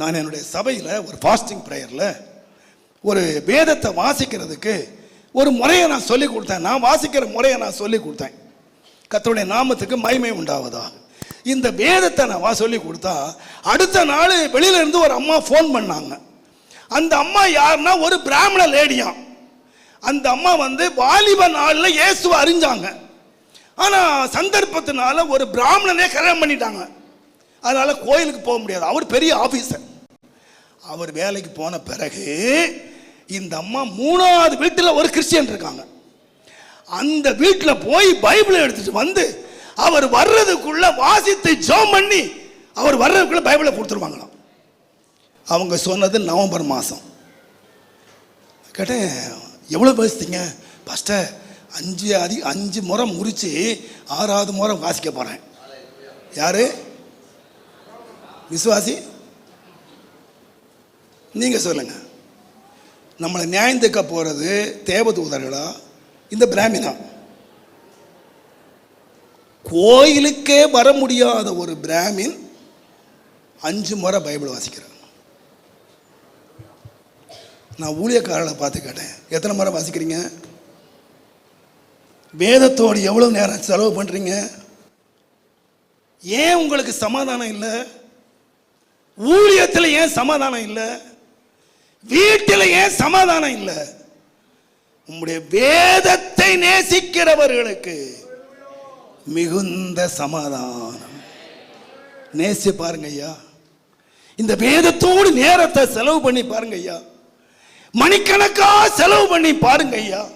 நான் என்னுடைய சபையில் ஒரு ஃபாஸ்டிங் ப்ரேயரில் ஒரு வேதத்தை வாசிக்கிறதுக்கு ஒரு முறையை நான் சொல்லி கொடுத்தேன். நான் வாசிக்கிற முறையை நான் சொல்லி கொடுத்தேன். கத்தருடைய நாமத்துக்கு மகிமை உண்டாவதா? இந்த வேதத்தை நான் வா சொல்லி கொடுத்தா அடுத்த நாள் வெளியில இருந்து ஒரு அம்மா ஃபோன் பண்ணாங்க. அந்த அம்மா யாருன்னா ஒரு பிராமண லேடியாம் அந்த அம்மா வந்து வாலிப நாளில் இயேசுவை அறிஞ்சாங்க. ஆனால் சந்தர்ப்பத்தினால ஒரு பிராமணனே கல்யாணம் பண்ணிட்டாங்க. அதனால் கோயிலுக்கு போக முடியாது. அவர் பெரிய ஆஃபீஸர் அவர் வேலைக்கு போன பிறகு இந்த அம்மா மூணாவது வீட்டில் ஒரு கிறிஸ்டியன் இருக்காங்க. அந்த வீட்டில் போய் பைபிளை எடுத்துட்டு வந்து அவர் வர்றதுக்குள்ள வாசித்து ஜோம் பண்ணி அவர் வர்றதுக்குள்ள பைபிளை கொடுத்துருவாங்களாம். அவங்க சொன்னது நவம்பர் மாதம் கேட்டேன் எவ்வளோ பேசுறீங்க? ஃபஸ்ட்டு அஞ்சு அதி அஞ்சு முறை முறித்து ஆறாவது முறை வாசிக்க போகிறேன் யாரு? விசுவாசி? நீங்கள் சொல்லுங்க. நம்மளை நியாயந்துக்க போகிறது தேவதூதர்களா இந்த பிராமினா. கோயிலுக்கே வர முடியாத ஒரு பிராமின் அஞ்சு முறை பைபிள் வாசிக்கிறேன். நான் ஊழியக்காரர்களை பார்த்து கேட்டேன். எத்தனை முறை வாசிக்கிறீங்க? வேதத்தோடு எவ்வளோ நேரம் செலவு பண்ணுறீங்க ஏன் உங்களுக்கு சமாதானம் இல்லை? ஊழியத்தில் ஏன் சமாதானம் இல்லை? வீட்டில் ஏன் சமாதானம் இல்லை? உங்களுடைய வேதத்தை நேசிக்கிறவர்களுக்கு மிகுந்த சமாதானம். நேசி பாருங்க ஐயா. இந்த வேதத்தோடு நேரத்தை செலவு பண்ணி பாருங்க ஐயா. மணிக்கணக்காக செலவு பண்ணி பாருங்க ஐயா.